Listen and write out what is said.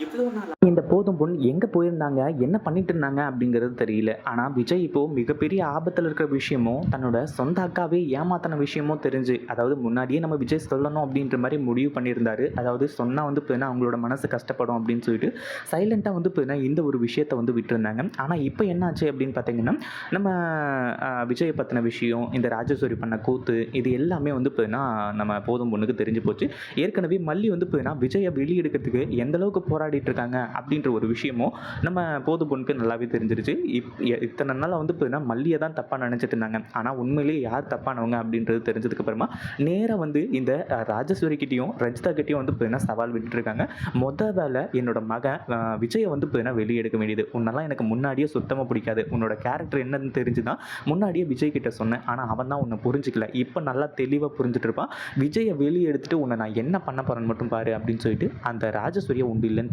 நாள் இந்த போதும் பொண்ணு எங்கே போயிருந்தாங்க? என்ன பண்ணிட்டு இருந்தாங்க? அப்படிங்கிறது தெரியல. ஆனால் விஜய் இப்போ மிகப்பெரிய ஆபத்தில் இருக்கிற விஷயமும் தன்னோட சொந்த அக்காவே ஏமாத்தின விஷயமும் தெரிஞ்சு அதாவது முன்னாடியே நம்ம விஜய் சொல்லணும் அப்படின்ற மாதிரி முடிவு பண்ணியிருந்தாரு. அதாவது சொன்னால் வந்து இப்போ அவங்களோட மனசு கஷ்டப்படும் அப்படின்னு சொல்லிட்டு சைலண்ட்டாக வந்து போயினா இந்த ஒரு விஷயத்தை வந்து விட்டுருந்தாங்க. ஆனால் இப்போ என்னாச்சு அப்படின்னு பார்த்தீங்கன்னா நம்ம விஜய் விஜயை பற்றின விஷயம் இந்த ராஜேஸ்வரி பண்ண கூத்து இது எல்லாமே வந்து போயினா நம்ம போதும் பொண்ணுக்கு தெரிஞ்சு போச்சு. ஏற்கனவே மல்லி வந்து போயினா விஜயை வெளியெடுக்கிறதுக்கு எந்த அளவுக்கு போராடிட்டு இருக்காங்க அப்படின்ற ஒரு விஷயமும் நம்ம போது பொண்ணுக்கு நல்லாவே தெரிஞ்சிருச்சு. இப் எ- இத்தனை நாள் வந்து பார்த்தீங்கன்னா மல்லியை தான் தப்பாக நினச்சிட்டு இருந்தாங்க. ஆனால் உண்மையிலேயே யார் தப்பானவங்க அப்படின்றது தெரிஞ்சதுக்கு அப்புறமா நேராக வந்து இந்த ராஜஸ்வரி கிட்டேயும் ரஜிதா கிட்டேயும் வந்து பார்த்தீங்கன்னா சவால் விட்டுருக்காங்க மொதல் வேலை என்னோட மகன் விஜயை வந்து பார்த்தீங்கன்னா வெளியே எடுக்க வேண்டியது. உன்னெல்லாம் எனக்கு முன்னாடியே சுத்தமாக பிடிக்காது. உன்னோட கேரக்டர் என்னன்னு தெரிஞ்சு தான் முன்னாடியே விஜய் கிட்ட சொன்னேன். ஆனால் அவன் தான் உன்னை புரிஞ்சிக்கல. இப்போ நல்லா தெளிவாக புரிஞ்சுட்டு இருப்பான் விஜயை வெளியே எடுத்துட்டு உன்னை நான் என்ன பண்ண போகிறேன்னு மட்டும் பாரு அப்படின்னு சொல்லிட்டு அந்த ராஜஸ்வரியை உண்டு இல்லைன்னு